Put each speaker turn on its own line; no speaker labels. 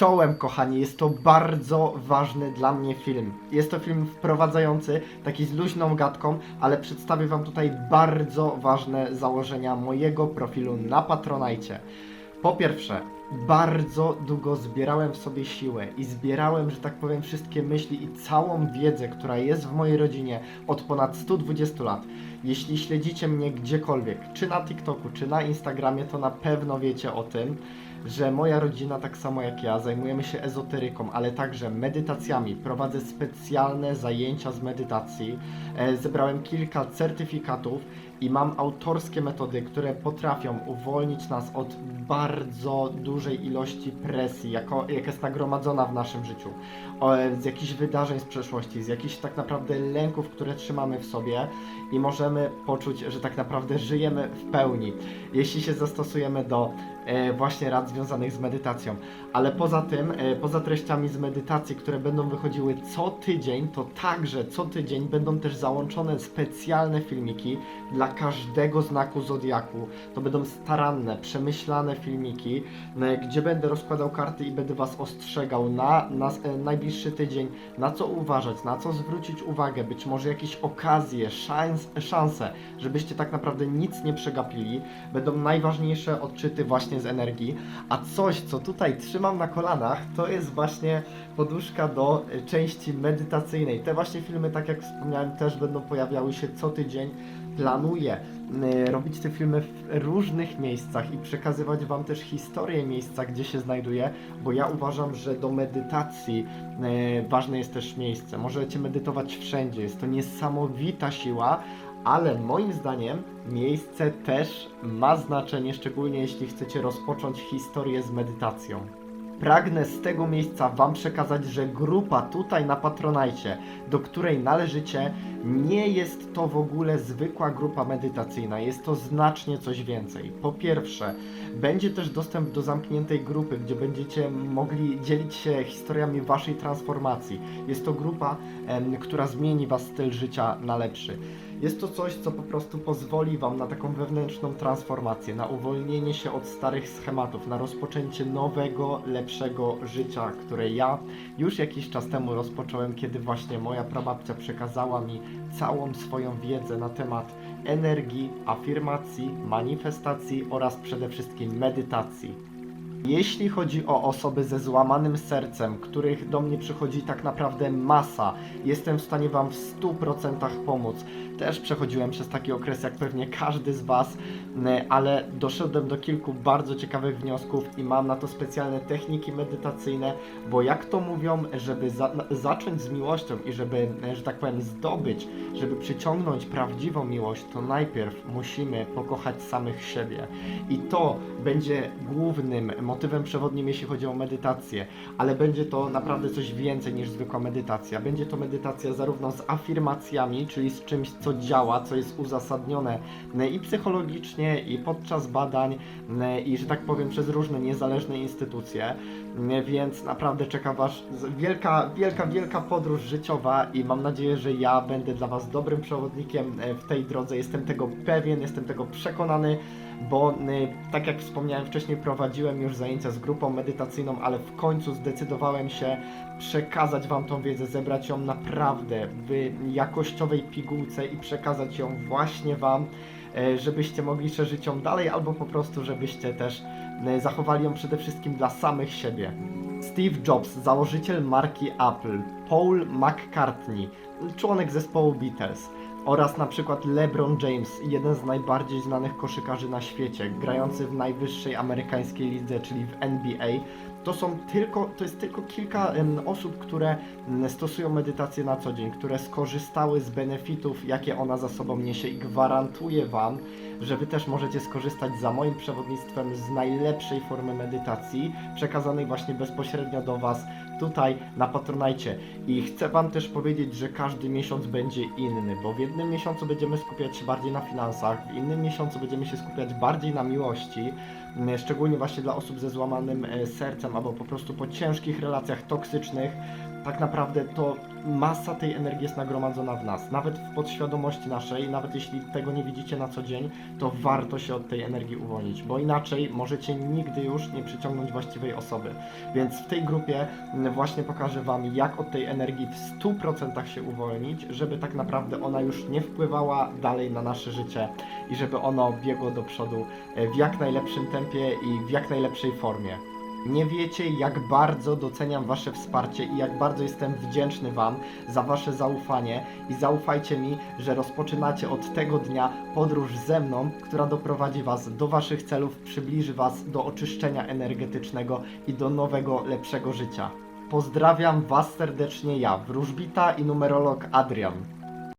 Czołem, kochani, jest to bardzo ważny dla mnie film. Jest to film wprowadzający, taki z luźną gadką, ale przedstawię Wam tutaj bardzo ważne założenia mojego profilu na Patronajcie. Po pierwsze, bardzo długo zbierałem w sobie siłę i zbierałem, że tak powiem, wszystkie myśli i całą wiedzę, która jest w mojej rodzinie od ponad 120 lat. Jeśli śledzicie mnie gdziekolwiek, czy na TikToku, czy na Instagramie, to na pewno wiecie o tym, że moja rodzina, tak samo jak ja, zajmujemy się ezoteryką, ale także medytacjami. Prowadzę specjalne zajęcia z medytacji. E, zebrałem kilka certyfikatów i mam autorskie metody, które potrafią uwolnić nas od bardzo dużej ilości presji, jako, jaka jest nagromadzona w naszym życiu. Z jakichś wydarzeń z przeszłości, z jakichś tak naprawdę lęków, które trzymamy w sobie i możemy poczuć, że tak naprawdę żyjemy w pełni, jeśli się zastosujemy do e, właśnie rad związanych z medytacją. Ale poza tym, e, poza treściami z medytacji, które będą wychodziły co tydzień, to także co tydzień będą też załączone specjalne filmiki dla każdego znaku zodiaku. To będą staranne, przemyślane filmiki, e, gdzie będę rozkładał karty i będę Was ostrzegał na, na e, najbliższy tydzień, na co uważać, na co zwrócić uwagę, być może jakieś okazje, szans, szanse, żebyście tak naprawdę nic nie przegapili. Będą najważniejsze odczyty właśnie z energii, a coś, co tutaj trzymam na kolanach, to jest właśnie poduszka do e, części medytacyjnej. Te właśnie filmy, tak jak wspomniałem, też będą pojawiały się co tydzień. Planuję y, robić te filmy w różnych miejscach i przekazywać Wam też historię miejsca, gdzie się znajduję, bo ja uważam, że do medytacji y, ważne jest też miejsce. Możecie medytować wszędzie, jest to niesamowita siła, ale moim zdaniem miejsce też ma znaczenie, szczególnie jeśli chcecie rozpocząć historię z medytacją. Pragnę z tego miejsca Wam przekazać, że grupa tutaj na Patronajcie, do której należycie, nie jest to w ogóle zwykła grupa medytacyjna, jest to znacznie coś więcej. Po pierwsze, będzie też dostęp do zamkniętej grupy, gdzie będziecie mogli dzielić się historiami Waszej transformacji. Jest to grupa, która zmieni Was styl życia na lepszy. Jest to coś, co po prostu pozwoli Wam na taką wewnętrzną transformację, na uwolnienie się od starych schematów, na rozpoczęcie nowego, lepszego życia, które ja już jakiś czas temu rozpocząłem, kiedy właśnie moja prababcia przekazała mi całą swoją wiedzę na temat energii, afirmacji, manifestacji oraz przede wszystkim medytacji. Jeśli chodzi o osoby ze złamanym sercem, których do mnie przychodzi tak naprawdę masa, jestem w stanie Wam w 100% pomóc. Też przechodziłem przez taki okres jak pewnie każdy z Was, ale doszedłem do kilku bardzo ciekawych wniosków i mam na to specjalne techniki medytacyjne, bo jak to mówią, żeby za zacząć z miłością i żeby, e, że tak powiem, zdobyć, żeby przyciągnąć prawdziwą miłość, to najpierw musimy pokochać samych siebie. I to będzie głównym motywem przewodnim, jeśli chodzi o medytację, ale będzie to naprawdę coś więcej niż zwykła medytacja. Będzie to medytacja zarówno z afirmacjami, czyli z czymś, co działa, co jest uzasadnione e, i psychologicznie, i podczas badań, e, i że tak powiem, przez różne niezależne instytucje. E, Więc naprawdę czeka Was wielka, wielka, wielka podróż życiowa i mam nadzieję, że ja będę dla Was dobrym przewodnikiem e, w tej drodze. Jestem tego pewien, jestem tego przekonany bo y, tak jak wspomniałem wcześniej, prowadziłem już zajęcia z grupą medytacyjną, ale w końcu zdecydowałem się przekazać Wam tą wiedzę, zebrać ją naprawdę w jakościowej pigułce i przekazać ją właśnie Wam, e, żebyście mogli szerzyć ją dalej, albo po prostu, żebyście też e, zachowali ją przede wszystkim dla samych siebie. Steve Jobs, założyciel marki Apple, Paul McCartney, członek zespołu Beatles, oraz na przykład LeBron James, jeden z najbardziej znanych koszykarzy na świecie, grający w najwyższej amerykańskiej lidze, czyli w NBA. To są tylko, to jest tylko kilka osób, które m, stosują medytację na co dzień, które skorzystały z benefitów, jakie ona za sobą niesie i gwarantuję Wam, że Wy też możecie skorzystać za moim przewodnictwem z najlepszej formy medytacji, przekazanej właśnie bezpośrednio do Was tutaj na Patronajcie. I chcę Wam też powiedzieć, że każdy miesiąc będzie inny, bo w jednym miesiącu będziemy skupiać się bardziej na finansach, w innym miesiącu będziemy się skupiać bardziej na miłości, m, szczególnie właśnie dla osób ze złamanym e, sercem albo po prostu po ciężkich relacjach toksycznych, tak naprawdę to masa tej energii jest nagromadzona w nas. Nawet w podświadomości naszej, nawet jeśli tego nie widzicie na co dzień, to warto się od tej energii uwolnić, bo inaczej możecie nigdy już nie przyciągnąć właściwej osoby. Więc w tej grupie mm, właśnie pokażę Wam, jak od tej energii w 100% się uwolnić, żeby tak naprawdę ona już nie wpływała dalej na nasze życie i żeby ono biegło do przodu e, w jak najlepszym tempie i w jak najlepszej formie. Nie wiecie, jak bardzo doceniam Wasze wsparcie i jak bardzo jestem wdzięczny Wam za Wasze zaufanie. I zaufajcie mi, że rozpoczynacie od tego dnia podróż ze mną, która doprowadzi Was do Waszych celów, przybliży Was do oczyszczenia energetycznego i do nowego, lepszego życia. Pozdrawiam Was serdecznie ja, wróżbita i numerolog Adrian.